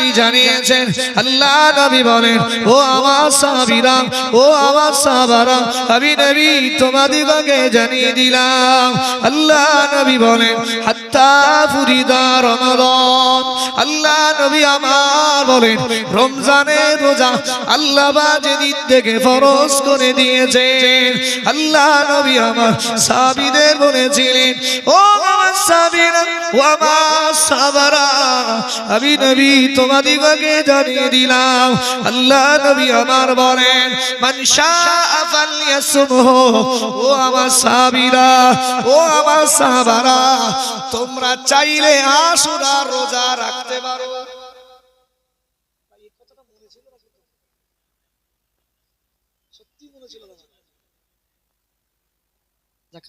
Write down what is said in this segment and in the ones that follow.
নবী জানিয়েছেন, আল্লাহ নবী বলেন, ও আমার সাহাবীরা, ও আমার সাহাবারা, আমি নবী তোমাদিগকে জানিয়ে দিলাম। আল্লাহ নবী বলেন হাত্তা ফুরিদা আল্লাহ নবী আমার বলেন রমজানের রোজা ও আমার সাবিরা ও আমার সাবারা আমি নবী তোমাদিগকে জানিয়ে দিলাম। আল্লাহ নবী আমার বলেন ও আমার সাবিরা ও আমার সাহাবারা তোমরা চাইলে আশুরা রোজা রাখতে পারো।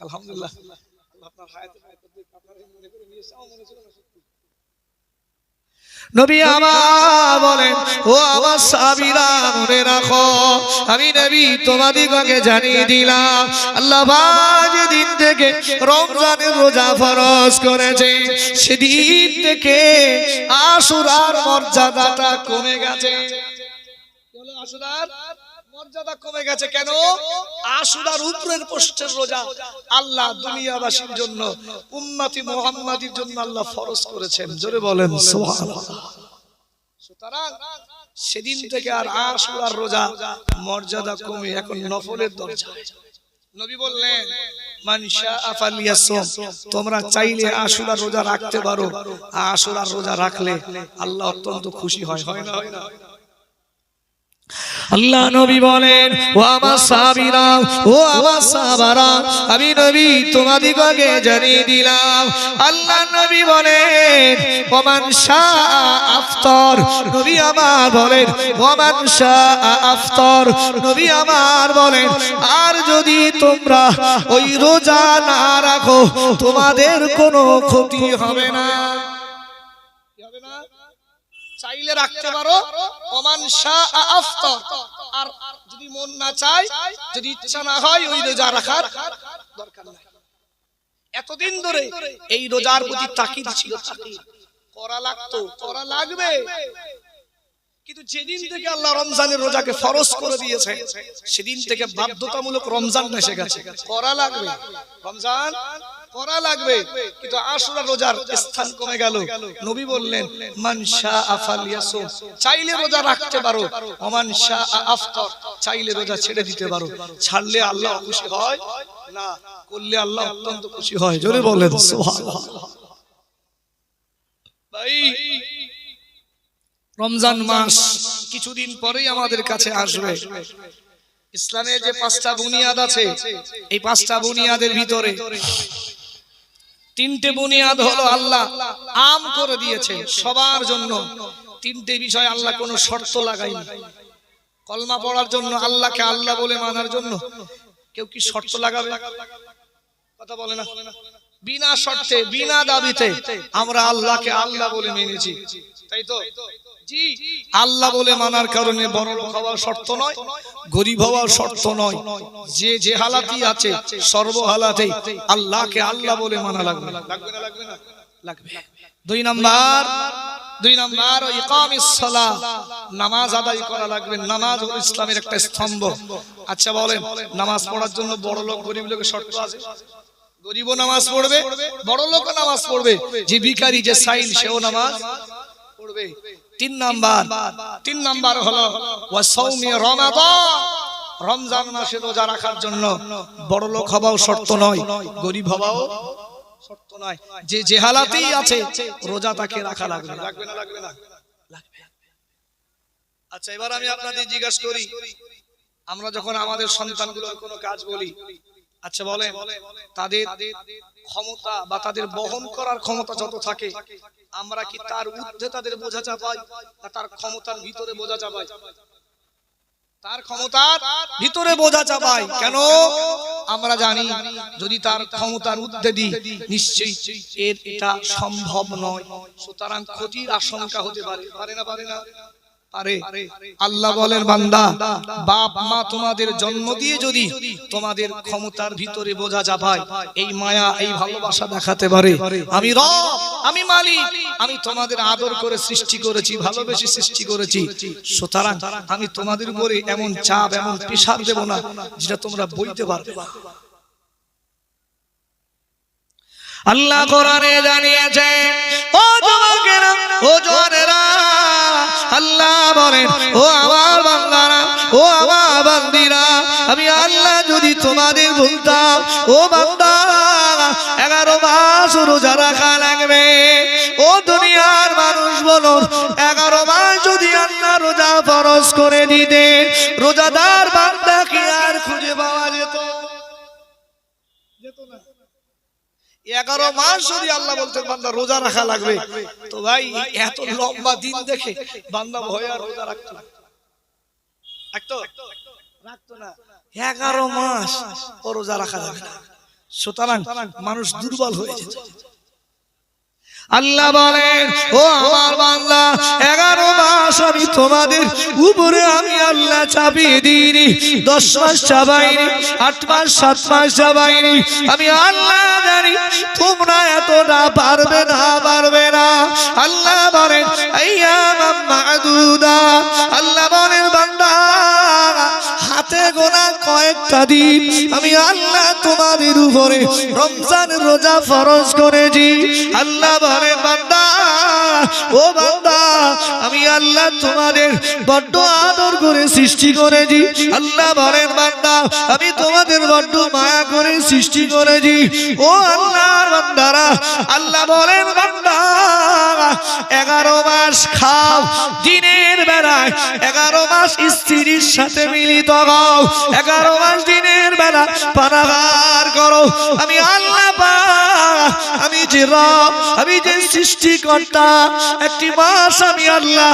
আলহামদুলিল্লাহ। আপনার আপনার মনে করে আমার মনে ছিল না। নবী আমার বলেন, ও আমার সাবিরা, মনে রাখো, আমি নবী তোমাদিগকে জানিয়ে দিলাম, আল্লাহ দিন থেকে রমজানের রোজা ফরজ করেছে, সেদিন থেকে আসুরার মর্যাদাটা কমে গেছে। আশুরার? মর্যাদা কমে গেছে কেন? আশুরার উপরের পোস্টের রোজা আল্লাহ দুনিয়াবাসীর জন্য উম্মতি মুহাম্মাদির জন্য আল্লাহ ফরজ করেছেন। জোরে বলেন সুবহানাল্লাহ। সুতরাং সেদিন থেকে আর আশুরার রোজা মর্যাদা কমে এখন নফলের দরজা নবী বললেন তোমরা চাইলে আশুরার রোজা রাখতে পারো। আশুরার রোজা রাখলে আল্লাহ অত্যন্ত খুশি হয় হয় না। আল্লাহ নবী বলেন, ও আমার সাহাবীরা, ও আমার সাহাবারা, আমি নবী তোমাদিগকে জানিয়ে দিলাম। আল্লাহ নবী বলেন, ওমান শাহ আফতর। নবী আমার বলেন, ওমান শাহ আফতর। নবী আমার বলেন, আর যদি তোমরা ওই রোজা না রাখো, তোমাদের কোনো ক্ষতি হবে না। চাইলে রাখতে পারো। ওমান শাহ আফতার। আর যদি মন না চায়, যদি ইচ্ছা না হয়, ওই রোজা রাখার দরকার নাই। এতদিন ধরে এই রোজার প্রতি তাকিদ ছিল। করা লাগতো, করা লাগবে। কিন্তু যেদিন থেকে আল্লাহ রমজানের রোজাকে ফরজ করে দিয়েছে, সেদিন থেকে বাধ্যতামূলক রমজান এসে গেছে। করা লাগবে। রমজান করা লাগবে, কিন্তু আশুরা রোজার স্থান কমে গেল। নবী বললেন, মান শাহ আফাল চাইলে রোজা রাখতে পারো। শাহ আফতর চাইলে রোজা ছেড়ে দিতে পারো। ছাড়লে আল্লাহ খুশি হয়? না, করলে আল্লাহ অত্যন্ত খুশি হয়। জোরে বলেন রমজান মাস কিছুদিন পরেই আমাদের কাছে আসবে। ইসলামের যে পাঁচটা বুনিয়াদ আছে, এই পাঁচটা বুনিয়াদের ভিতরে তিনটে বুনিয়াদ হলো আল্লাহ আম করে দিয়েছে সবার জন্য। তিনটে বিষয় আল্লাহ কোনো শর্ত লাগাইনি কলমা পড়ার জন্য আল্লাহকে আল্লাহ বলে মানার জন্য। কেউ কি শর্ত লাগাবে? কথা বলে না। বিনা শর্তে বিনা দাবিতে আমরা আল্লাহকে আল্লাহ বলে মেনেছি। তাই তো? জি। আল্লাহ বলে মানার কারণে বড় লোক হওয়ার শর্ত নয় গরিব হওয়ার শর্ত নয়। যে যে হালাতি আছে সর্ব হালাতে আল্লাহকে আল্লাহ বলে মানা লাগবে। লাগবে। না? লাগবে না। লাগবে দুই নাম্বার দুই নাম্বার নামাজ আদায় করা লাগবে। নামাজ হলো ইসলামের একটা স্তম্ভ। আচ্ছা বলেন নামাজ পড়ার জন্য বড় লোক গরিব লোকের শর্ত আছে। গরিবও নামাজ পড়বে বড় লোক নামাজ পড়বে। যে ভিখারি যে সাইল সেও নামাজ পড়বে। তিন নাম্বার তিন নাম্বার হলো রমজান মাসে রোজা রাখার জন্য বড় লোক হওয়াও শর্ত নয় গরিব হওয়াও শর্ত নয়। যে যে হালাতেই আছে রোজা তাকে রাখা লাগবে লাগবে না লাগবে না। লাগবে। আচ্ছা এবার আমি আপনাদের জিজ্ঞাসা করি আমরা যখন আমাদের সন্তানগুলোর কোনো কাজ বলি আচ্ছা বলেন। তাদের ক্ষমতা বা তাদের বহন করার ক্ষমতা যত থাকে, আমরা কি তার ঊর্ধ্বে তাদের বোঝা চাপাই না তার ক্ষমতার ভিতরে বোঝা চাপাই? তার ক্ষমতার ভিতরে বোঝা চাপাই। কেন? আমরা জানি, যদি তার ক্ষমতার ঊর্ধ্বে দিই, নিশ্চয়ই এর এটা সম্ভব নয়। সুতরাং ক্ষতির আশঙ্কা হতে পারে। পারে না পারে না? আল্লাহ বলেন বান্দা বাপ মা তোমাদের জন্ম দিয়ে যদি তোমাদের ক্ষমতার ভিতরে বোঝা চাপায় এই মায়া এই ভালোবাসা দেখাতে পারে। আমি রব আমি মালিক আমি তোমাদের আদর করে সৃষ্টি করেছি ভালোবেসে সৃষ্টি করেছি। সুতরাং আমি তোমাদের উপরে এমন চাপ এমন পেশার দেব না যেটা তোমরা বইতে পারবে। না আল্লাহ কোরআনে জানিয়েছেন ও যুবকেরা, ও জোয়ানেরা, আল্লাহ বলেন, ও আমার বান্দারা, ও আমার বান্দিরা, আমি আল্লাহ যদি তোমাদের বলতাম ও বান্দা, এগারো মাস রোজা রাখা লাগবে। ও দুনিয়ার মানুষ বলুন এগারো মাস যদি আল্লাহ রোজা ফরজ করে দিতে রোজাদার বান্দা কি আর খুঁজে পাওয়া যেত যেত না এগারো মাস যদি আল্লাহ বলতেন বান্দা রোজা রাখা লাগবে। তো ভাই, এত লম্বা দিন দেখে বান্দা ভয় আর রোজা রাখতো রাখতো? রাখতো না। এগারো মাস ও রোজা রাখা না। সুতরাং মানুষ দুর্বল হয়ে যেত আল্লাহ বলেন, ও আমার বাংলা এগারো মাস আমি তোমাদের উপরে আমি আল্লাহ চাপিয়ে দিইনি, দশ মাস চাপাইনি, আট মাস, সাত মাস চাপাইনি। আমি আল্লাহ জানি তোমরা এতটা পারবে না পারবে না। আল্লাহ বলেন গোনা কয়েকটা দিন আমি আল্লাহ তোমাদের উপরে রমজান রোজা ফরজ করেছি। আল্লাহ ভরে বান্দা ও বান্দা, আমি আল্লাহ তোমাদের বড্ড আদর করে সৃষ্টি করেছি। আল্লাহ বলেন, বান্দা, আমি তোমাদের বড্ড মায়া করে সৃষ্টি করেছি। ও আল্লাহর বান্দারা, আল্লাহ বলেন, বান্দা, এগারো মাস খাও, দিনের বেলায় এগারো মাস স্ত্রীর সাথে মিলিত হও, এগারো মাস দিনের বেলা পানাহার করো। আমি আল্লাহ যে রব আমি যে সৃষ্টিকর্তা, একটি মাস আমি আল্লাহ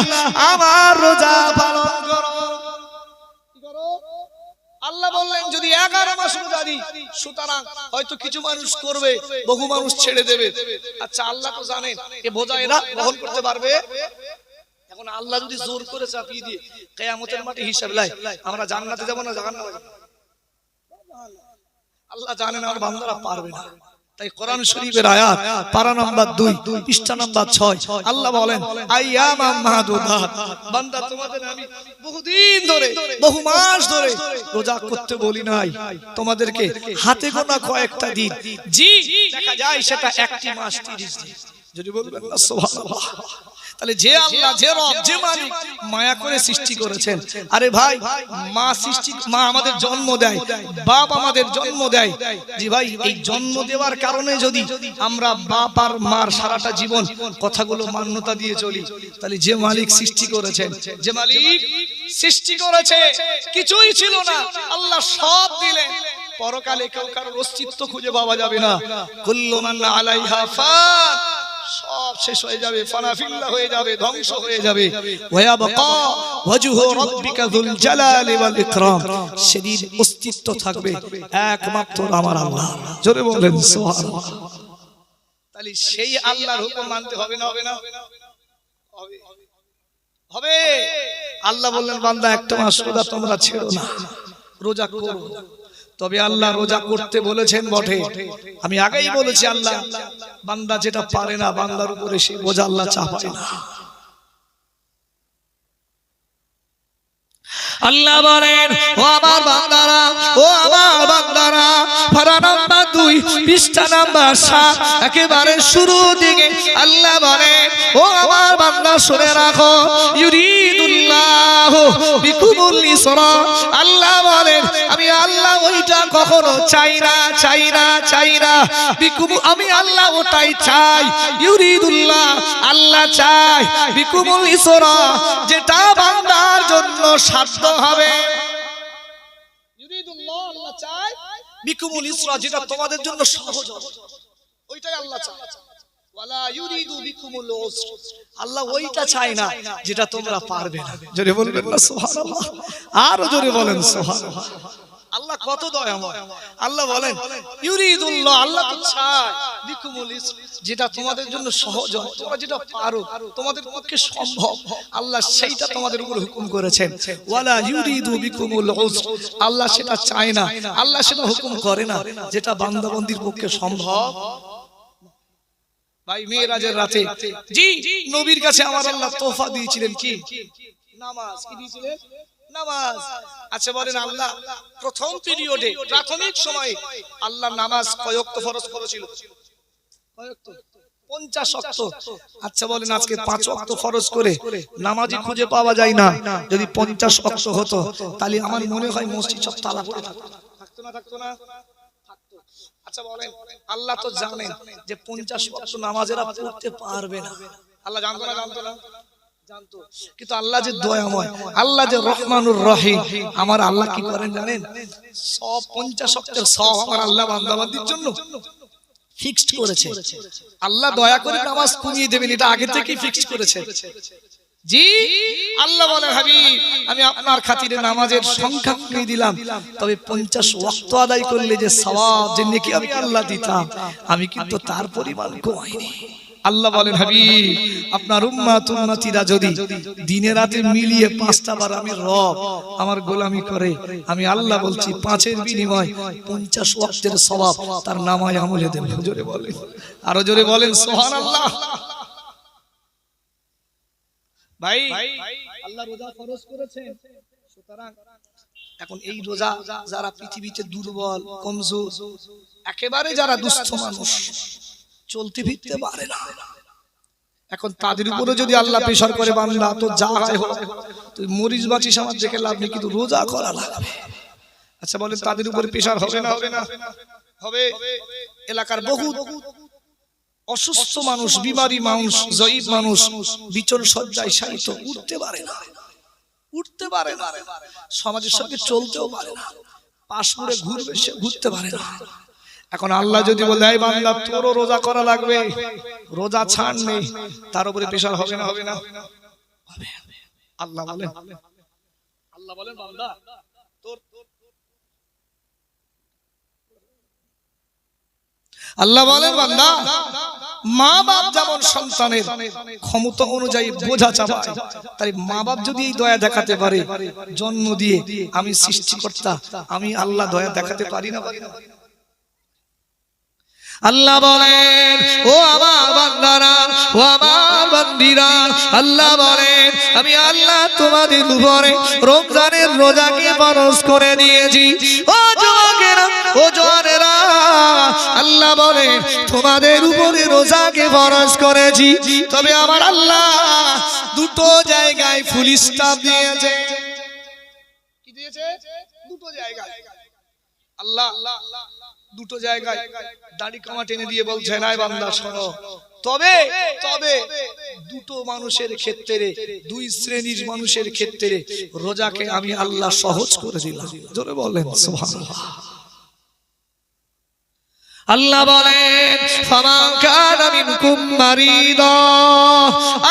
আমার রোজা আল্লাহ যদি বহু মানুষ ছেড়ে দেবে। আচ্ছা আল্লাহ তো জানেন, এ বহন করতে পারবে। এখন আল্লাহ যদি জোর করে চাপিয়ে দিয়ে কেয়ামতের মাঠে হিসাব লাই, আমরা জান্নাতে যাব না জাহান্নামে? আল্লাহ জানেন, আমার বান্দারা পারবে না। তাই কোরআন শরীফের আয়াত পারা নাম্বার দুই পৃষ্ঠা নাম্বার ছয়। আল্লাহ বলেন আইয়ামা মাহাদুদাত বান্দা তোমাদের আমি বহুদিন ধরে বহু মাস ধরে রোজা করতে বলি নাই। তোমাদেরকে হাতে গোনা কয়েকটা দিন। জি দেখা যায় সেটা একটি মাস তিরিশ দিন। যদি বলবেন না সুবহানাল্লাহ। তাহলে যে আল্লাহ যে রব যে মালিক মায়া করে সৃষ্টি করেছেন। আরে ভাই মা সৃষ্টি মা আমাদের জন্ম দেয় বাপ আমাদের জন্ম দেয়। জি ভাই এই জন্ম দেওয়ার কারণে যদি আমরা বাপ আর মার সারাটা জীবন কথাগুলো মান্যতা দিয়ে চলি। তাহলে যে মালিক সৃষ্টি করেছেন যে মালিক সৃষ্টি করেছে কিছুই ছিল না। আল্লাহ সব দিলেন। পরকালে কেউ কারোর অস্তিত্ব খুঁজে পাওয়া যাবে না। কুল্লু মান আলাইহা ফান শেষ হয়ে যাবে ফানাফিল্লা হয়ে যাবে ধ্বংস হয়ে যাবে। ওয়ায়াবকা ওয়াজহু রাব্বিকা যুল জালালি ওয়াল ইকরাম। সেদিন অস্তিত্ব থাকবে একমাত্র আমার আল্লাহ। জোরে বলেন সুবহানাল্লাহ। তাহলে সেই আল্লাহর হুকুম মানতে হবে না হবে না? হবে। হবে। আল্লাহ বললেন বান্দা একটা মাস রোজা তোমরা ছেড়ো না। রোজা করো। তবে আল্লাহ রোজা করতে বলেছেন বটে। আমি আগেই বলেছি আল্লাহ, বান্দা যেটা পারে না, বান্দার উপরে সে বোঝা আল্লাহ চাপায় না। আল্লাহ বলেন, ও আমার বান্দারা পৃষ্ঠা নাম্বার একেবারে শুরু দিকে আল্লাহ বলেন ও আমার বান্দা, শুনে রাখো। ইউরিদুল্লাহ বিকুমুল ইসরা। আল্লাহ বলেন আমি আল্লাহ ওইটা কখনো চাই না চাই না চাই না। বিকুম, আমি আল্লাহ ওটাই চাই। ইউরিদুল্লাহ, আল্লাহ চাই। বিকুমুল ইসরা, যেটা বান্দার জন্য সাধ্য হবে ইউরিদুল্লাহ আল্লাহ চাই বিকুমুল ইসরা যেটা তোমাদের জন্য সহজ। ওইটাই আল্লাহ চায়। ওয়ালা বিকুমুল আল্লাহ ওইটা চায় না যেটা তোমরা পারবে না। জোরে বলবেন না? সুবহানাল্লাহ। আরও জোরে বলেন সুবহানাল্লাহ। আল্লাহ কত দয়াময়। আল্লাহ বলেন ইউরিদুল্লাহ আল্লাহ তো চায়। বিকুমুল যেটা তোমাদের জন্য সহজ হয় তোমরা যেটা পারো তোমাদের পক্ষে সম্ভব। আল্লাহ সেইটা তোমাদের উপর হুকুম করেছেন। ওয়ালা ইউরিদু বিকুমুল উসর আল্লাহ সেটা চায় না। আল্লাহ সেটা হুকুম করে না যেটা বান্দাবন্দির পক্ষে সম্ভব। ভাই মেয়েরাজের রাতে জি নবীর কাছে আমার আল্লাহ তোফা দিয়েছিলেন কি? নামাজ কি দিয়েছিলেন? নামাজ। আচ্ছা বলেন আল্লাহ প্রথম পিরিয়ডে প্রাথমিক সময়ে আল্লাহ নামাজ কয়ক্ত ফরজ করেছিল? কয়ক্ত? পঞ্চাশ অক্ত। আচ্ছা বলেন আজকে পাঁচ অক্ত ফরজ করে নামাজি খুঁজে পাওয়া যায় না। যদি পঞ্চাশ অক্ত হতো তাহলে আমার মনে হয় মসজিদ সব তালা পড়ে থাকতো। থাকতো না থাকতো না? আচ্ছা বলেন আল্লাহ তো জানেন যে পঞ্চাশ অক্ত নামাজেরা পড়তে পারবে না। আল্লাহ জানতো না জানতো না? জানতো। কিন্তু আল্লাহ যে দয়াময় আল্লাহ যে রহমানুর রহিম আমার আল্লাহ কি করেন জানেন? সব পঞ্চাশ সব আমার আল্লাহ বান্দাবান্দির জন্য ফিক্সড করেছে। আল্লাহ দয়া করে নামাজ কমিয়ে দেবেন এটা আগে থেকেই ফিক্সড করেছে। জি আল্লাহ বলে হাবিব আমি আপনার খাতিরে নামাজের সংখ্যা কমিয়ে দিলাম। তবে পঞ্চাশ ওয়াক্ত আদায় করলে যে সওয়াব যে নেকি আমি আল্লাহ দিতাম আমি কিন্তু তার পরিমাণ কমাইনি। আল্লাহ বলেন হাবিব আপনার উম্মাত উম্মতিরা যদি দিনে রাতে মিলিয়ে পাঁচটা বার আমি রব আমার গোলামি করে আমি আল্লাহ বলছি পাঁচের বিনিময় পঞ্চাশ ওয়াক্তের সওয়াব তার নামায় আমলে দেব জোরে বলেন আরও জোরে বলেন সুবহানাল্লাহ। ভাই আল্লাহ রোজা ফরজ করেছেন সুতরাং এখন এই রোজা যারা পৃথিবীতে দুর্বল কমজোর একেবারে যারা দুস্থ মানুষ চলতে ফিরতে পারে না। এখন তাদের উপরে যদি আল্লাহ পেশার করে বান্দা তো যা হয় হোক। তুই মরিচ বাঁচিস আমার দেখে লাভ নেই কিন্তু রোজা করা লাগবে। আচ্ছা বলেন তাদের উপরে পেশার হবে না? হবে না। হবে। এলাকার বহু অসুস্থ মানুষ বিমারি মানুষ জয়ীব মানুষ বিচল সজ্জায় শায়িত উঠতে পারে না। উঠতে পারে না। সমাজের সঙ্গে চলতেও পারে না। পাশ ঘুরবে সে ঘুরতে পারে না। এখন আল্লাহ যদি বলে এই বান্দা তোরও রোজা করা লাগবে। রোজা ছাড় নেই তার উপরে প্রেশার হবে না হবে না। আল্লাহ বলেন। আল্লাহ বলেন বান্দা তোর আল্লাহ বলেন বান্দা মা বাপ যেমন সন্তানের ক্ষমতা অনুযায়ী বোঝা চাপায় তাই মা বাপ যদি এই দয়া দেখাতে পারে জন্ম দিয়ে আমি সৃষ্টিকর্তা আমি আল্লাহ দয়া দেখাতে পারি না পারি না। আল্লাহ বলেন, ও আমার বান্দারা, ও আমার বান্দিরা, আল্লাহ বলেন, আমি আল্লাহ তোমাদের উপরে রমজানের রোজাকে ফরজ করে দিয়েছি। ও যুবকেরা ও জোয়ানেরা, আল্লাহ বলেন, তোমাদের উপরে রোজাকে ফরজ করেছি। তবে আমার আল্লাহ দুটো জায়গায় ফুল স্টাফ দিয়েছে। কি দিয়েছে? দুটো জায়গায়। আল্লাহ। দুটো জায়গায় দাড়ি কামা টেনে দিয়ে বলছে নাই বান্দা শোনো। তবে তবে দুটো মানুষের ক্ষেত্রে দুই শ্রেণির মানুষের ক্ষেত্রে রোজাকে আমি আল্লাহ সহজ করে দিলাম। জোরে বলেন সুবহানাল্লাহ। আল্লাহ বলেন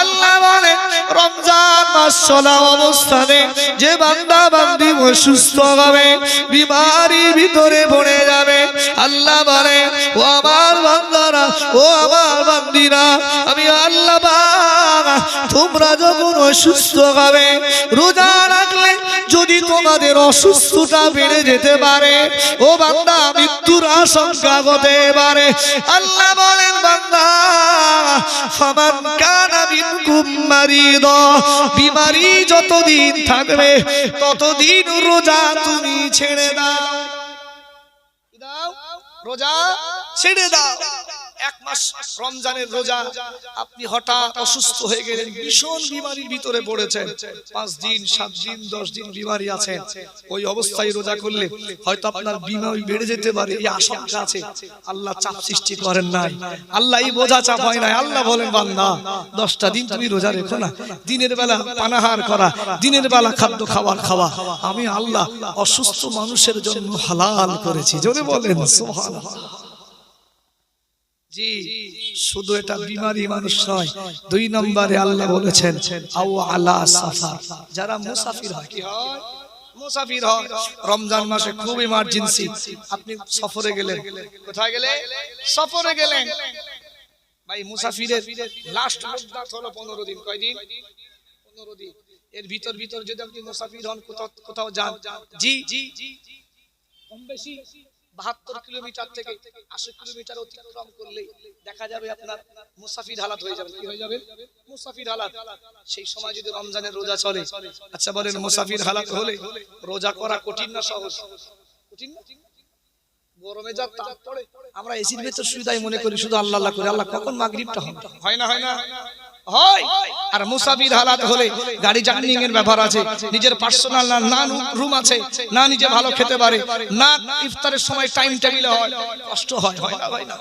আল্লাহ বলেন, রমজান মাস চলা অবস্থানে যে বান্দা বান্দি অসুস্থ হবে, বিমারির ভিতরে পড়ে যাবে। আল্লাহ বলেন, ও আমার বান্দারা, ও আমার বান্দিরা, আমি আল্লাহ তোমরা যখন অসুস্থ হবে, রোজা রাখলে যদি তোমাদের অসুস্থতা বেড়ে যেতে পারে, ও বান্দা, মৃত্যুর আশঙ্কা হতে পারে। আল্লাহ বলেন, বান্দা ছেড়ে দাও। এক মাস রমজানের রোজা, আপনি হঠাৎ অসুস্থ হয়ে গেলেন, ভীষণ বিমারির ভিতরে পড়েছেন। পাঁচ দিন, সাত দিন, দশ দিন বিমারি আছেন ওই অবস্থায় রোজা করলে হয়তো আপনার বিমারি বেড়ে যেতে পারে, এই আশঙ্কা আছে। আল্লাহ চাপ সৃষ্টি করেন নাই। আল্লাহ এই বোঝা চাপ হয় নাই। আল্লাহ বলেন, বান্দা, দশটা দিন তুমি রোজা রেখো না। দিনের বেলা পানাহার করা, দিনের বেলা খাদ্য খাবার খাওয়া। আমি আল্লাহ অসুস্থ মানুষের জন্য হালাল করেছি। জোরে বলেন, সুবহানাল্লাহ। জি শুধু এটা বিমারি মানুষ নয় দুই নম্বরে আল্লাহ বলেছেন আও আলা সাফার। যারা মুসাফির হয় কি হয় মুসাফির হয় রমজান মাসে খুব ইমার্জেন্সি আপনি সফরে গেলেন। কোথায় গেলে সফরে গেলেন। ভাই মুসাফিরের লাস্ট হলো পনেরো দিন। কয়দিন? পনেরো দিন। এর ভিতর ভিতর যদি আপনি মুসাফির হন কোথাও কোথাও যান। জি। কম বেশি বাহাত্তর কিলোমিটার থেকে আশি কিলোমিটার অতিক্রম করলে দেখা যাবে আপনার মুসাফির হালাত হয়ে যাবে। কি হয়ে যাবে? মুসাফির হালাত। সেই সময় যদি রমজানের রোজা চলে আচ্ছা বলেন মুসাফির হালাত হলে রোজা করা কঠিন না সহজ? কঠিন গরমে যা আমরা এসির ভেতর সুবিধাই মনে করি, শুধু আল্লাহ আল্লাহ করে, আল্লাহ কখন মাগরিবটা হয় না হয় না। হয়। আর মুসাফির হালাত হলে গাড়ি জার্নিং এর ব্যাপার আছে। নিজের পার্সোনাল না রুম আছে না নিজে ভালো খেতে পারে না ইফতারের সময় টাইম টেবিলে হয়। কষ্ট হয় হয় না হয় না।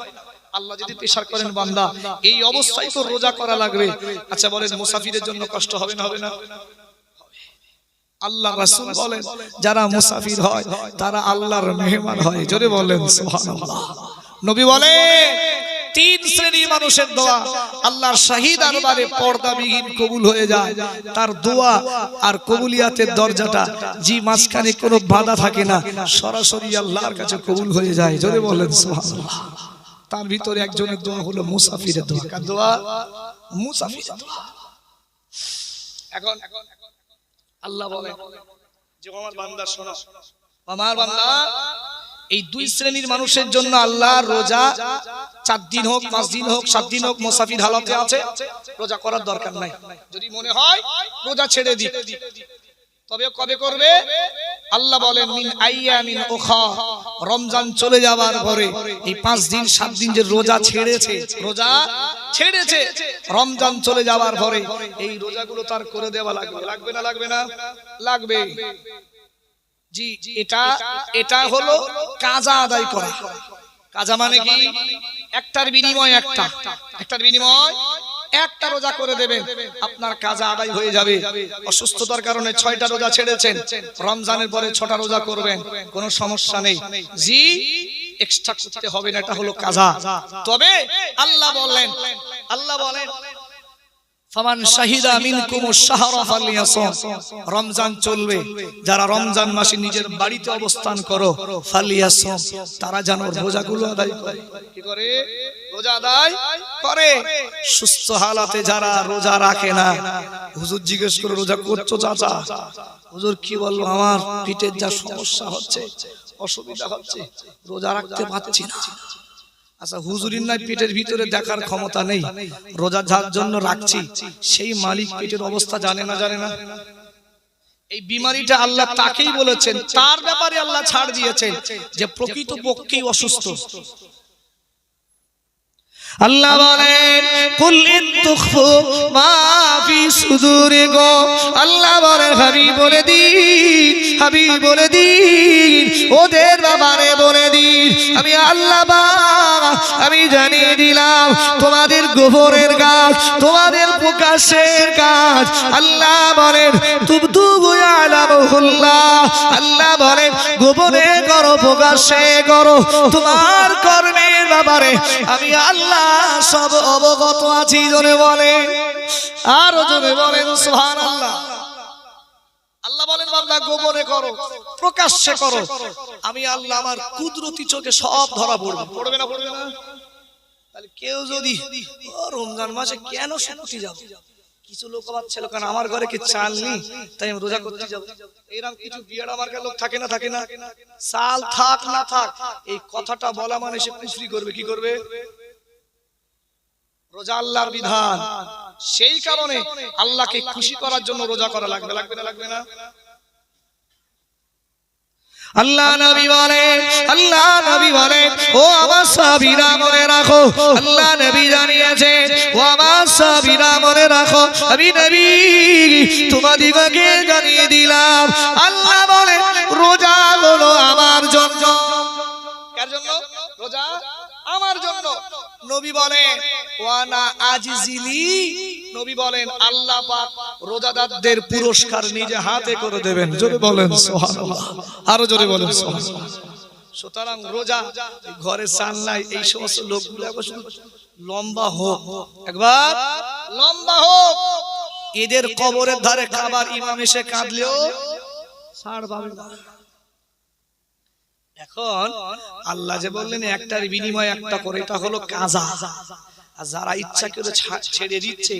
আল্লাহ যদি করেন বান্দা এই অবস্থায় তো রোজা করা লাগবে। আচ্ছা বলেন মুসাফিরের জন্য কষ্ট হবে না হবে না? আল্লাহ রাসূল বলেন যারা মুসাফির হয় তারা আল্লাহর মেহমান হয়। জোরে বলেন সুবহানাল্লাহ। নবী বলে তিন শ্রেণির মানুষের দোয়া। আল্লাহর শাহী দরবারে পর্দাবিহীন কবুল হয়ে যায়। তার দোয়া আর কবুলিয়াতের দরজাটা জি মাঝখানে কোনো বাধা থাকে না সরাসরি আল্লাহর কাছে কবুল হয়ে যায়। যদি বলেন সুবহানাল্লাহ। তার ভিতরে একজনের দোয়া হলো মুসাফিরের দোয়া। কার দোয়া? মুসাফিরের দোয়া। এখন আল্লাহ বলে। যে আমার বান্দা শোনো। আমার বান্দা এই দুই শ্রেণির মানুষের জন্য আল্লাহ রোজা চার দিন হোক, পাঁচ দিন হোক, সাত দিন হোক, মোসাফির হালতে আছে। রোজা করার দরকার নাই। যদি মনে হয়, রোজা ছেড়ে দি তবে কবে করবে? আল্লাহ বলেন, মিন আইয়ামিন উখা, রমজান চলে যাওয়ার পরে। এই পাঁচ দিন, সাত দিন যে রোজা ছেড়েছে রোজা ছেড়েছে, রমজান চলে যাওয়ার পরে এই রোজাগুলো তার করে দেওয়া লাগবে। লাগবে না লাগবে না? লাগবে। জি এটা এটা হলো কাজা আদায় করা। কাজা মানে কি? একটার বিনিময় একটা। একটার বিনিময় একটা রোজা করে দেবেন, আপনার কাজা আদায় হয়ে যাবে। অসুস্থতার কারণে ছয়টা রোজা ছেড়েছেন, রমজানের পরে ছটা রোজা করবেন, কোনো সমস্যা নেই। জি এক্সট্রা করতে হবে না, এটা হলো কাজা। তবে আল্লাহ বললেন আল্লাহ বলেন ফামান শাহিদা মিনকুম শাহরা ফালিয়াসুম। রমজান চলবে। যারা রমজান মাসে নিজের বাড়িতে অবস্থান করো। ফালিয়াসুম। তারা যেন রোজাগুলো আদায় করে। কি করে? রোজা আদায় করে। সুস্থ হালাতে যারা রোজা রাখে না। হুজুর জিজ্ঞেস করে রোজা করছ চাচা? হুজুর কি বলব আমার পিঠের যা সমস্যা হচ্ছে অসুবিধা হচ্ছে রোজা রাখতে পারছি না। আচ্ছা হুজুরির নাই পেটের ভিতরে দেখার ক্ষমতা নেই। রোজা যার জন্য রাখছি। সেই মালিক পেটের অবস্থা জানে না জানে না। এই বিমারিটা আল্লাহ তাকেই বলেছেন। তার ব্যাপারে আল্লাহ ছাড় দিয়েছেন যে প্রকৃত পক্ষেই অসুস্থ। আল্লাহ বলেন, কুল ইন তুখফু মা ফি আল্লাহ বলেন হাবি বলে দিন হাবি বলে দিন, ওদের ব্যাপারে বলে দিন। আমি আল্লাহ আমি জানিয়ে দিলাম, তোমাদের গোবরের গাছ, তোমাদের প্রকাশের গাছ। আল্লাহ বলেন তুবতু আলামহুল্লাহ আল্লাহ বলেন গোপনে করো, প্রকাশে করো, তোমার কর্মের ব্যাপারে আমি আল্লাহ সব অবগত আছি জোরে বলে আরও জোরে বলেন প্রকাশ্যে করো। আমি আমার কুদরতি চোখে সব ধরা কেউ রমজান মাসে কেন কিছু লোক আমার ছিল, কারণ আমার ঘরে কি চাল নেই? তাই আমি রোজা করতে যাব। এরকম কিছু বিয়ের আমার লোক থাকে না থাকে না? চাল থাক, না থাক, এই কথাটা বলা মানে সে করবে, কি করবে? রোজা আল্লাহর বিধান। সেই কারণে আল্লাহকে খুশি করার জন্য রোজা করা লাগবে লাগবে না লাগবে না? আল্লাহ নবী বলেন আল্লাহ নবী বলেন ও আমার সাবিরা মনে রাখো, আল্লাহ নবী জানিয়েছে, ও আমার সাবিরা মনে রাখো, আমি নবী তোমাদিগকে জানিয়ে দিলাম। আল্লাহ বলে আমার জন্য। নবী বলেন, ওয়ানা আজিজিলি। নবী বলেন, আল্লাহ পাক রোজাদারদের পুরস্কার নিজে হাতে করে দেবেন। জোরে বলেন, সুবহানাল্লাহ। আরও জোরে বলেন, সুবহানাল্লাহ। সুতরাং রোজা ঘরে চাল নাই এই সমস্ত লোকগুলো শুধু লম্বা হোক। একবার লম্বা হোক। এদের কবরের ধারে খাবার ইমাম এসে কাঁদলেও ছাড় পাবে না। এখন আল্লাহ যে বললেন একটার বিনিময়ে একটা করে এটা হলো কাজা। আর যারা ইচ্ছা করে ছেড়ে দিচ্ছে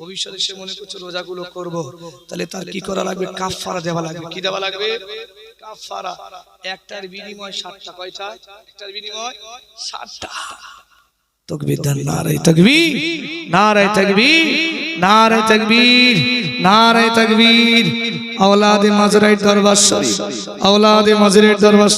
ভবিষ্যতে সে মনে করছে রোজাগুলো করব। তাহলে তার কি করা লাগবে? কাফফারা দেওয়া লাগবে। কি দেওয়া লাগবে? কাফফারা। একটার বিনিময় ষাটটা কয়টা? একটার বিনিময় ষাটটা তকবীর দেন নারায়ে তাকবীর। নারায়ে তাকবীর। নারায়ে তাকবীর। নারায়ে তাকবীর। আওলাদে মাজরাইট দরবার শরীফ। আওলাদে মাজরাইট দরবার